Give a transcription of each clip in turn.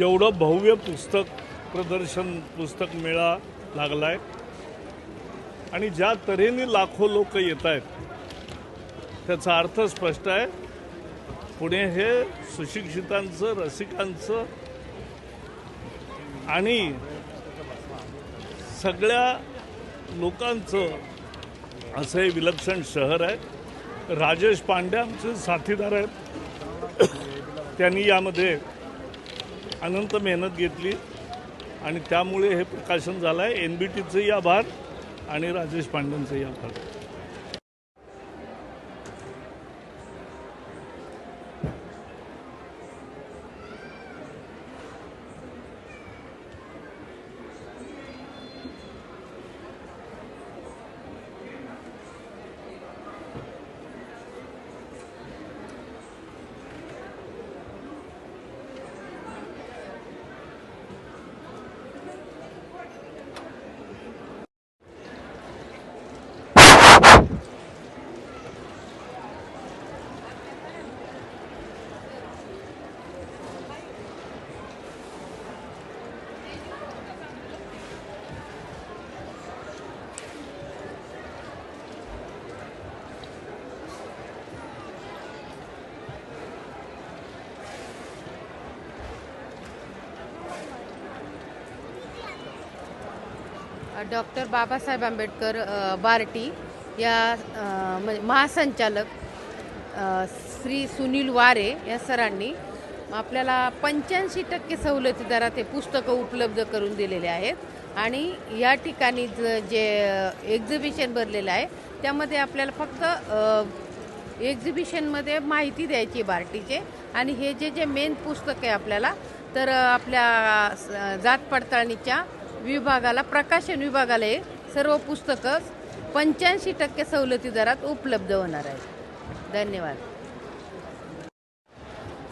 एवढं भव्य पुस्तक प्रदर्शन पुस्तक मेळा लागला आहे आणि ज्या तऱ्हेने लाखो लोक येत आहेत त्याचा अर्थ स्पष्ट आहे. पुणे हे सुशिक्षितांचं रसिकांचं आणि सगळ्या लोकांचं असं हे विलक्षण शहर आहे. राजेश पांडे आमचे साथीदार आहेत. त्यांनी यामध्ये अनंत मेहनत घेतली आणि त्यामुळे हे प्रकाशन झालं आहे एन बी टीचंही आभार आणि राजेश पांडेंचंही आभार. डॉक्टर बाबासाहेब आंबेडकर बार्टी या म्हणजे महासंचालक श्री सुनील वारे या सरांनी आपल्याला पंच्याऐंशी टक्के सवलती दरात हे पुस्तकं उपलब्ध करून दिलेले आहेत. आणि या ठिकाणी ज- जे एक्झिबिशन भरलेलं आहे त्यामध्ये आपल्याला फक्त एक्झिबिशनमध्ये माहिती द्यायची बार्टीचे. आणि हे जे जे मेन पुस्तक आहे आपल्याला तर आपल्या जात पडताळणीच्या विभागाला प्रकाशन विभागाला हे सर्व पुस्तकं पंच्याऐंशी टक्के सवलती दरात उपलब्ध होणार आहेत. धन्यवाद.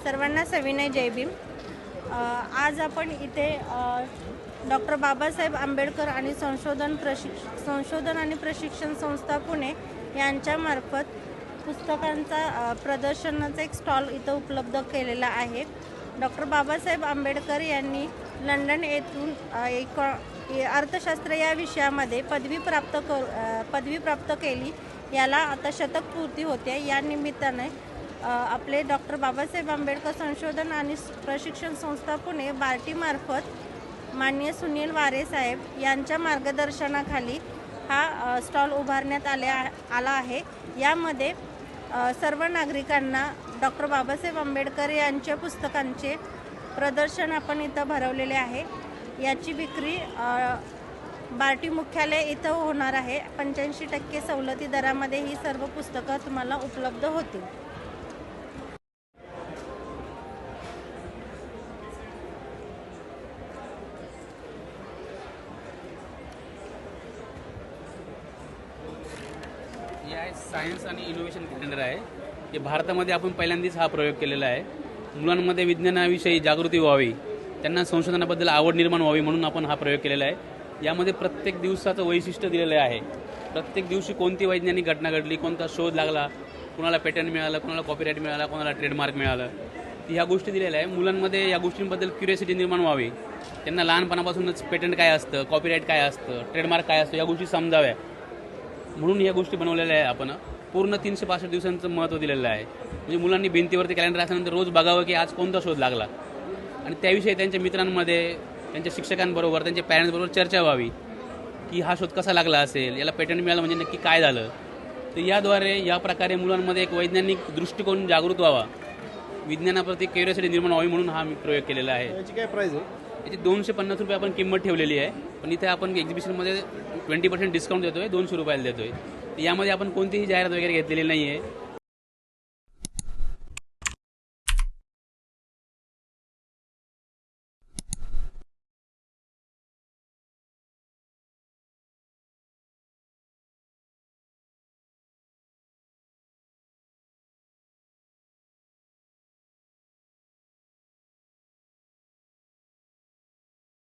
सर्वांना सविनय जय भीम. आज आपण इथे डॉक्टर बाबासाहेब आंबेडकर आणि संशोधन प्रशिक्ष संशोधन आणि प्रशिक्षण संस्था पुणे यांच्यामार्फत पुस्तकांचा प्रदर्शनाचा एक स्टॉल इथं उपलब्ध केलेला आहे. डॉक्टर बाबासाहेब आंबेडकर यांनी लंडन येथून एक अर्थशास्त्र या विषयामध्ये पदवी प्राप्त कर पदवी प्राप्त केली. याला आता शतकपूर्ती होते. या निमित्ताने आपले डॉक्टर बाबासाहेब आंबेडकर संशोधन आणि प्रशिक्षण संस्था पुणे बार्टीमार्फत माननीय सुनील वारे साहेब यांच्या मार्गदर्शनाखाली हा स्टॉल उभारण्यात आले आला आहे. यामध्ये सर्व नागरिकांना डॉक्टर बाबासाहेब आंबेडकर यांच्या पुस्तकांचे प्रदर्शन आपण इथं भरवलेले आहे. याची विक्री बार्टी मुख्यालय इथं होणार आहे. पंच्याऐंशी टक्के सवलती दरामध्ये ही सर्व पुस्तकं तुम्हाला उपलब्ध होतील. सायन्स आणि इनोव्हेशन कॅलेंडर आहे. हे भारतामध्ये आपण पहिल्यांदाच हा प्रयोग केलेला आहे. मुलांमध्ये विज्ञानाविषयी जागृती व्हावी त्यांना संशोधनाबद्दल आवड निर्माण व्हावी म्हणून आपण हा प्रयोग केलेला आहे. यामध्ये प्रत्येक दिवसाचं वैशिष्ट्य दिलेलं आहे. प्रत्येक दिवशी कोणती वैज्ञानिक घटना घडली कोणता शोध लागला कोणाला पेटंट मिळालं कोणाला कॉपीराईट मिळाला कोणाला ट्रेडमार्क मिळालं ती ह्या गोष्टी दिलेल्या आहे. मुलांमध्ये या गोष्टींबद्दल क्युरियोसिटी निर्माण व्हावी. त्यांना लहानपणापासूनच पेटंट काय असतं कॉपीराईट काय असतं ट्रेडमार्क काय असतं या गोष्टी समजाव्या. म्हणून या गोष्टी बनवलेल्या आहे आपण. पूर्ण तीनशे पासष्ट दिवसांचं महत्त्व दिलेलं आहे. म्हणजे मुलांनी भिंतीवरती कॅलेंडर असल्यानंतर रोज बघावं की आज कोणता शोध लागला. आणि त्याविषयी त्यांच्या मित्रांमध्ये त्यांच्या शिक्षकांबरोबर त्यांच्या पॅरेंट्सबरोबर चर्चा व्हावी की हा शोध कसा लागला असेल याला पेटंट मिळालं म्हणजे नक्की काय झालं. तर याद्वारे या प्रकारे मुलांमध्ये एक वैज्ञानिक दृष्टिकोन जागृत व्हावा. विज्ञानाप्रती क्युरियोसिटी निर्माण व्हावी म्हणून हा मी प्रयोग केलेला आहे. याची काय प्राइस आहे? याची दोनशे पन्नास रुपये आपण किंमत ठेवलेली आहे. पण इथे आपण एक्झिबिशनमध्ये ट्वेंटी पर्सेंट डिस्काउंट देतोय दोनशे रुपयाला देतोय. आहे यामध्ये आपण कोणतीही जाहिरात वगैरे घेतलेली नाही आहे